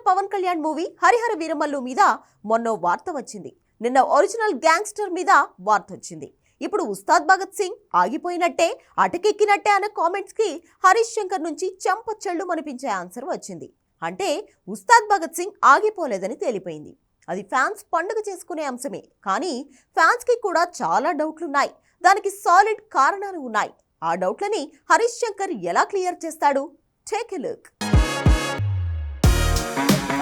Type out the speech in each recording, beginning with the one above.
Star Pawan Kalyan movie Harihara Veeramallu మీద మొన్న వార్త వచ్చింది. నిన్న ఒరిజినల్ గ్యాంగ్స్టర్ మీద వార్త వచ్చింది. ఇప్పుడు ఉస్తాద్ భగత్ సింగ్ ఆగిపోయినట్టే అటకెక్కినట్టే అనే కామెంట్స్కి హరీష్ శంకర్ నుంచి చెంపచెళ్ళు అనిపించే ఆన్సర్ వచ్చింది. అంటే ఉస్తాద్ భగత్ సింగ్ ఆగిపోలేదని తేలిపోయింది. అది ఫ్యాన్స్ పండుగ చేసుకునే అంశమే. కానీ ఫ్యాన్స్కి కూడా చాలా డౌట్లున్నాయి. దానికి సాలిడ్ కారణాలు ఉన్నాయి. ఆ డౌట్లని హరీష్ శంకర్ ఎలా క్లియర్ చేస్తాడు? Take a look. Bye.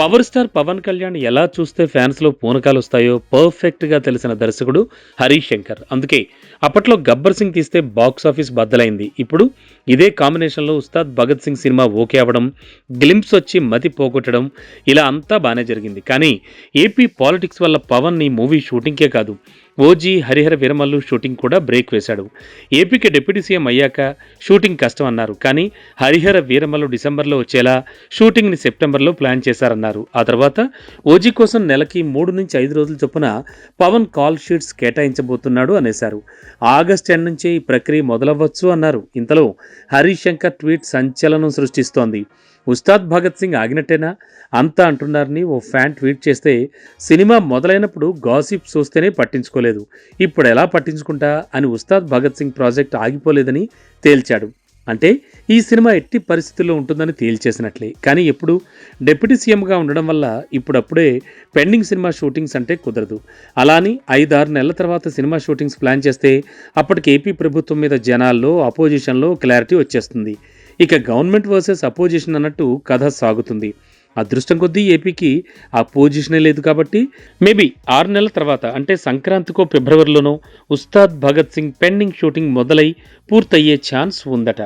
Power star Pawan Kalyan ఎలా చూస్తే ఫ్యాన్స్లో పూనకాలు వస్తాయో పర్ఫెక్ట్గా తెలిసిన దర్శకుడు హరీష్ శంకర్ అందుకే అప్పట్లో గబ్బర్ సింగ్ తీస్తే బాక్స్ ఆఫీస్ బద్దలైంది. ఇప్పుడు ఇదే కాంబినేషన్లో ఉస్తాద్ భగత్ సింగ్ సినిమా ఓకే అవ్వడం గ్లింప్స్ వచ్చి మతి పోగొట్టడం ఇలా అంతా బాగానే జరిగింది. కానీ ఏపీ పాలిటిక్స్ వల్ల పవన్ ఈ మూవీ షూటింగ్కే కాదు. ఓజీ హరిహర వీరమల్లు షూటింగ్ కూడా బ్రేక్ వేశాడు. ఏపీకి డిప్యూటీ సీఎం అయ్యాక షూటింగ్ కష్టం అన్నారు. కానీ హరిహర వీరమల్లు డిసెంబర్లో వచ్చేలా షూటింగ్ని సెప్టెంబర్లో ప్లాన్ చేశారన్నారు. ఆ తర్వాత ఓజీ కోసం నెలకి మూడు నుంచి ఐదు రోజుల చొప్పున పవన్ కాల్ షీట్స్ కేటాయించబోతున్నాడు అనేశారు. ఆగస్ట్ ఎండ్ నుంచే ఈ ప్రక్రియ మొదలవ్వచ్చు అన్నారు. ఇంతలో హరీష్ శంకర్ ట్వీట్ సంచలనం సృష్టిస్తోంది. ఉస్తాద్ భగత్ సింగ్ ఆగినట్టేనా? అంతా అంటున్నారని ఓ ఫ్యాన్ ట్వీట్ చేస్తే సినిమా మొదలైనప్పుడు గాసిప్ చూస్తేనే పట్టించుకోలేదు. ఇప్పుడు ఎలా పట్టించుకుంటా అని ఉస్తాద్ భగత్ సింగ్ ప్రాజెక్ట్ ఆగిపోలేదని తేల్చాడు. అంటే ఈ సినిమా ఎట్టి పరిస్థితుల్లో ఉంటుందని తేల్చేసినట్లే. కానీ ఎప్పుడు? డిప్యూటీ సీఎంగా ఉండడం వల్ల ఇప్పుడప్పుడే పెండింగ్ సినిమా షూటింగ్స్ అంటే కుదరదు. అలాని ఐదారు నెలల తర్వాత సినిమా షూటింగ్స్ ప్లాన్ చేస్తే అప్పటికి ఏపీ ప్రభుత్వం మీద జనాల్లో అపోజిషన్లో క్లారిటీ వచ్చేస్తుంది. ఇక గవర్నమెంట్ వర్సెస్ అపోజిషన్ అన్నట్టు కథ సాగుతుంది. అదృష్టం కొద్దీ ఏపీకి ఆ పొజిషనే లేదు కాబట్టి మేబీ ఆరు నెలల తర్వాత అంటే సంక్రాంతికో ఫిబ్రవరిలోనో ఉస్తాద్ భగత్ సింగ్ పెండింగ్ షూటింగ్ మొదలై పూర్తయ్యే ఛాన్స్ ఉందట.